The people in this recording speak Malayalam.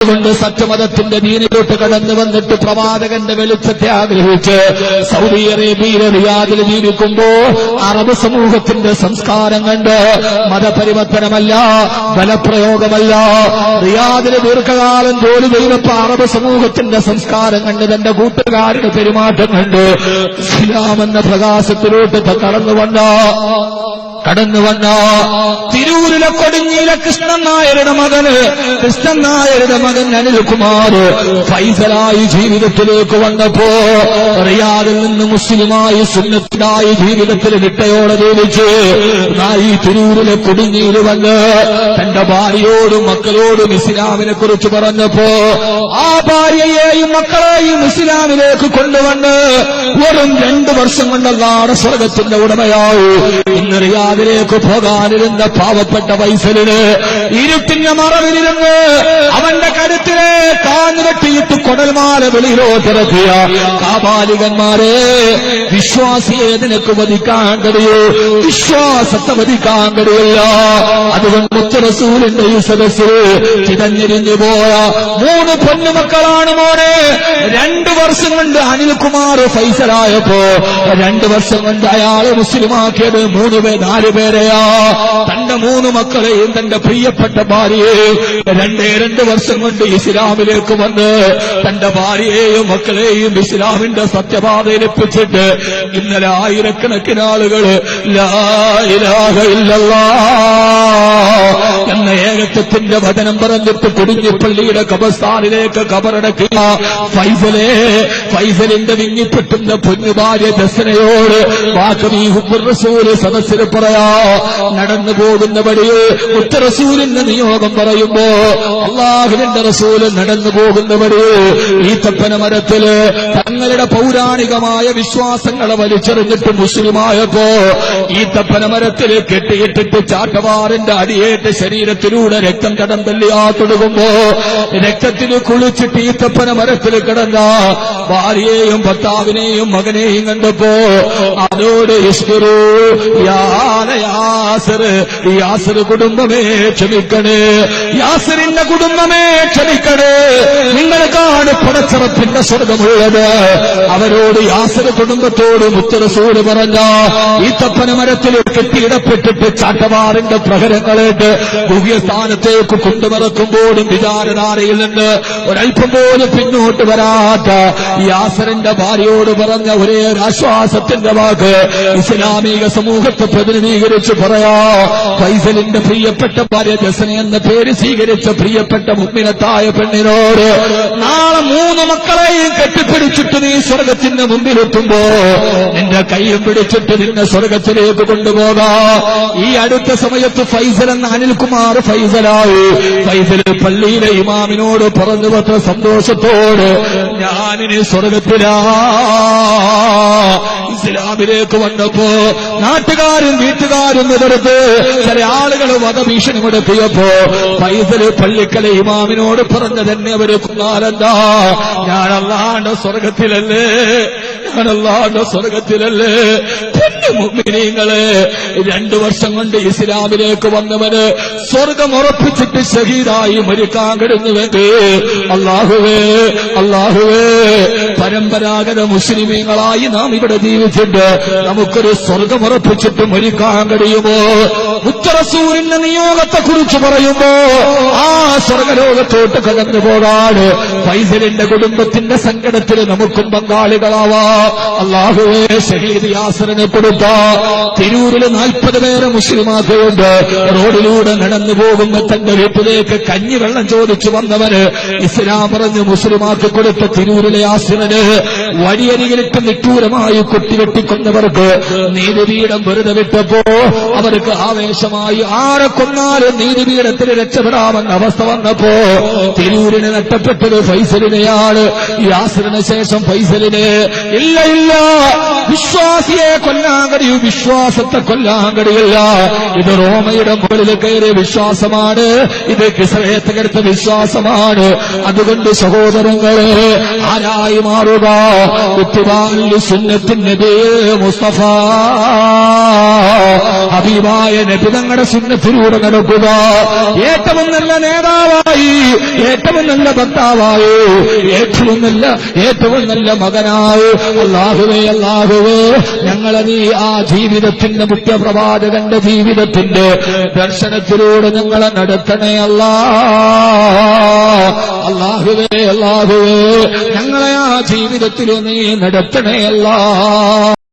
കൊണ്ട് സത്യമതത്തിന്റെ ദീനിലോട്ട് കടന്നു വന്നിട്ട് പ്രവാചകന്റെ വെളിച്ചത്തെ ആഗ്രഹിച്ച് സൗദി അറേബ്യയിലെ റിയാദിൽ ജീവിക്കുമ്പോ അറബ് സമൂഹത്തിന്റെ സംസ്കാരം കണ്ട് മതപരിവർത്തനമല്ല ബലപ്രയോഗമല്ല. റിയാദിന് ദീർഘകാലം ജോലി ചെയ്തപ്പോ അറബ് സമൂഹത്തിന്റെ സംസ്കാരം കണ്ട് തന്റെ കൂട്ടുകാരുടെ പെരുമാറ്റം കണ്ട് ഇസ്ലാമെന്ന പ്രകാശത്തിലോട്ട് വന്ന കടന്നു വന്ന? തിരൂരിലെ കൊടുങ്ങിയിലെ കൃഷ്ണൻ നായരുടെ മകന് കൃഷ്ണൻ നായരുടെ മകൻ അനിൽകുമാർ ഫൈസലായി ജീവിതത്തിലേക്ക് വന്നപ്പോ റിയാദിൽ നിന്ന് മുസ്ലിമായി സുന്നത്തിനായി ജീവിതത്തിൽ നിട്ടയോടെ ജീവിച്ച് നായി തിരൂരിലെ കൊടുങ്ങിയിൽ വന്ന് തന്റെ ഭാര്യയോടും മക്കളോടും ഇസ്ലാമിനെ കുറിച്ച് പറഞ്ഞപ്പോ ആ ഭാര്യയെയും മക്കളെയും ഇസ്ലാമിലേക്ക് കൊണ്ടുവന്ന് വെറും രണ്ടു വർഷം കൊണ്ടല്ലാടെ സ്വർഗത്തിന്റെ ഉടമയാവും ഇന്ന് റിയാദിലേക്ക് പോകാനിരുന്ന പാവപ്പെട്ട വൈസലിന് ഇരുട്ടിന്റെ മറവിലിരുന്ന് അവന്റെ കാഞ്ഞു കൊടൽമാല വെളിയിലോട്ടിറക്കിയ കാപാലികന്മാരെ വിശ്വാസിയെ നിനക്ക് വധിക്കാൻ കഴിയൂ? വിശ്വാസത്തെ വധിക്കാൻ കഴിയില്ല. അതുകൊണ്ട് മുത്തറസൂലിന്റെ ഈ സദസ്സിൽ ചിതഞ്ഞിരിഞ്ഞു പോയ മൂന്ന് പൊന്നുമക്കളാണ് മോനെ. രണ്ടു വർഷം കൊണ്ട് അനിൽകുമാർ ഫൈസലായപ്പോ രണ്ടു വർഷം കൊണ്ട് അയാളെ മുസ്ലിമാക്കിയത് മൂന്ന് പേ നാല് പേരെയാ. തന്റെ മൂന്ന് മക്കളെയും തന്റെ പ്രിയപ്പെട്ട ഭാര്യയെയും രണ്ടേ രണ്ട് വർഷം കൊണ്ട് ഇസ്ലാമിലേക്ക് വന്ന് തന്റെ ഭാര്യയെയും മക്കളെയും ഇസ്ലാമിന്റെ സത്യപാതയിൽ എത്തിച്ചിട്ട് ഇന്നലെ ആയിരക്കണക്കിന് ലാ ഇലാഹ എന്ന ഏകത്വത്തിന്റെ വചനം പറഞ്ഞിട്ട് കുടുങ്ങിപ്പള്ളിയുടെ കബസ്ഥാനിലേക്ക് കബറടക്കുക. ഫൈസലെ ഫൈസലിന്റെ വിങ്ങിപ്പെട്ടുന്ന പൊന്നുഭാര്യ ദസനയോട് വാക്കവീ റസൂൽ സദസ്സിൽ പറയാ. നടന്നു പോകുന്ന വഴിയെ മുത്തറസൂലിന്റെ നിയോഗം പറയുമ്പോ അള്ളാഹുവിന്റെ റസൂൽ നടന്നു പോകുന്ന വഴിയെ ഈ തപ്പന മരത്തിൽ തങ്ങളുടെ പൗരാണികമായ വിശ്വാസങ്ങളെ വലിച്ചെറിഞ്ഞിട്ട് മുസ്ലിമായപ്പോ ഈ തപ്പന മരത്തിൽ കെട്ടിയിട്ടിട്ട് ചാട്ടവാറിന്റെ അടിയേറ്റ് ശരീരത്തിലൂടെ രക്തം കടം തല്ലിയാ രക്തത്തിൽ രക്തത്തിന് കുളിച്ചിട്ട് ഈ തപ്പന മരത്തിൽ കിടന്ന ഭാര്യയെയും ഭർത്താവിനെയും മകനെയും കണ്ടപ്പോ അതോട് യാസർ യാസർ കുടുംബമേ ക്ഷമിക്കണേ. യാസറിന്റെ കുടുംബമേ ക്ഷമിക്കണേ. പടച്ചറപ്പിന്റെ സ്വർഗമുള്ളത്. അവരോട് യാസര കുടുംബത്തോട് മുത്തറസൂട് പറഞ്ഞ ഈ തപ്പന മരത്തിൽ കെട്ടിയിടപ്പെട്ടിട്ട് ചാട്ടവാറിന്റെ പ്രഹരങ്ങളേറ്റ് ഗുഹ്യസ്ഥാനത്തേക്ക് കൊണ്ടുമറക്കുമ്പോഴും വിചാരധാരയിൽ നിന്ന് ഒരൽപ്പം പോലും പിന്നോട്ട് വരാത്ത യാസറിന്റെ ഭാര്യയോട് പറഞ്ഞ ഒരേ ഒരു ആശ്വാസത്തിന്റെ വാക്ക് ഇസ്ലാമിക സമൂഹത്തെ പ്രതിനിധീകരിച്ച് പറയാ ഫൈസലിന്റെ പ്രിയപ്പെട്ട ഭാര്യ ജസന എന്ന പേര് സ്വീകരിച്ച പ്രിയപ്പെട്ട മുഗ്മിനത്തായ പെണ്ണിനോട് നാളെ മൂന്ന് മക്കളെയും കെട്ടിപ്പിടിച്ചിട്ട് നീ സ്വർഗത്തിന് മുമ്പിലെത്തുമ്പോ നിന്റെ കൈയും പിടിച്ചിട്ട് നിന്നെ സ്വർഗത്തിലേക്ക് കൊണ്ടുപോകാ. ഈ അടുത്ത സമയത്ത് ഫൈസൽ എന്ന അനിൽകുമാർ ഫൈസലായി. ഫൈസൽ പള്ളിയിലെ ഇമാമിനോട് പറഞ്ഞു പത്ര സന്തോഷത്തോട് ഞാനിനി സ്വർഗത്തിലാ. ഇസ്ലാമിലേക്ക് വന്നപ്പോ നാട്ടുകാരും വീട്ടുകാരും എതിർത്ത് ചില ആളുകൾ വധഭീഷണി മുടക്കിയപ്പോ പൈസൽ പള്ളിക്കലെ ഇമാമിനോട് പറഞ്ഞു തന്നെ അവർ കുന്നാലെന്താ? ഞാൻ അല്ലാണ്ട് സ്വർഗത്തിലല്ലേ? ഞാൻ അല്ലാണ്ട് സ്വർഗത്തിലല്ലേ മുഗ്മിനീങ്ങളെ രണ്ടു വർഷം കൊണ്ട് ഇസ്ലാമിലേക്ക് വന്നവന് സ്വർഗം ഉറപ്പിച്ചിട്ട് ഷഹീദായി മരിക്കാൻ കിടന്നുവെങ്കിൽ അള്ളാഹുവേ അള്ളാഹുവേ പരമ്പരാഗത മുസ്ലിമീങ്ങളായി നാം ഇവിടെ ജീവിച്ചിട്ട് നമുക്കൊരു സ്വർഗം ഉറപ്പിച്ചിട്ട് മരിക്കാൻ കഴിയുമോ? ഉത്തരസൂരിന്റെ നിയോഗത്തെ കുറിച്ച് പറയുമ്പോ ആ സ്വർഗലോകത്തോട്ട് കടന്നു പോകാണ് ഫൈസലിന്റെ കുടുംബത്തിന്റെ സങ്കടത്തിൽ നമുക്കും പങ്കാളികളാവാ. അള്ളാഹുവേ ഷഹീദ് യാസറിനെ കൊടുത്ത തിരൂരിൽ നാൽപ്പത് പേരെ മുസ്ലിമാക്കുകൊണ്ട് റോഡിലൂടെ നടന്നു പോകുമ്പോ തന്റെ വീട്ടിലേക്ക് കഞ്ഞിവെള്ളം ചോദിച്ചു വന്നവന് ഇസ്ലാം പറഞ്ഞ് മുസ്ലിമാക്കി കൊടുത്ത തിരൂരിലെ ആസിനന് വഴിയരികിലിട്ട് നിട്ടൂരമായി കുത്തിവെട്ടിക്കൊന്നവർക്ക് നീതിപീഠം വെറുതെ വിട്ടപ്പോ അവർക്ക് ആവേശമായി ആരെ കൊന്നാലും നീതിപീഠത്തിൽ രക്ഷപ്പെടാമെന്ന അവസ്ഥ വന്നപ്പോ തിരൂരിന് നഷ്ടപ്പെട്ടത് ഫൈസലിനെയാണ്. യാസറിന് ശേഷം ഫൈസലിന് ഇല്ല ഇല്ല വിശ്വാസിയെ കൊല്ലാൻ കഴിയൂ വിശ്വാസത്തെ കൊല്ലാങ്കടിയല്ല ഇത് റോമയുടെ മുകളിൽ കയറിയ വിശ്വാസമാണ്. ഇത് കിസ്രയത്തകരുത്ത വിശ്വാസമാണ്. അതുകൊണ്ട് സഹോദരങ്ങളെ ആരായി മാറുക? മുസ്തഫ. ഹബീബായ നബി തങ്ങളുടെ സുന്നത്തിലൂടെ നടക്കുക. ഏറ്റവും നല്ല നേതാവായി ഏറ്റവും നല്ല ഭർത്താവായി ഏറ്റവും നല്ല ഏറ്റവും നല്ല മകനായി. അല്ലാഹുവേ അല്ലാഹുവേ ഞങ്ങളെ നീ ആ ജീവിതത്തിന്റെ മുഖ്യപ്രവാചകന്റെ ജീവിതത്തിന്റെ ദർശനത്തിലൂടെ ഞങ്ങളെ നടത്തണേ അല്ലാ. അല്ലാഹുവേ അള്ളാഹുവേ ഞങ്ങളെ ആ ജീവിതത്തിൽ നീ നടത്തണേ അല്ലാ.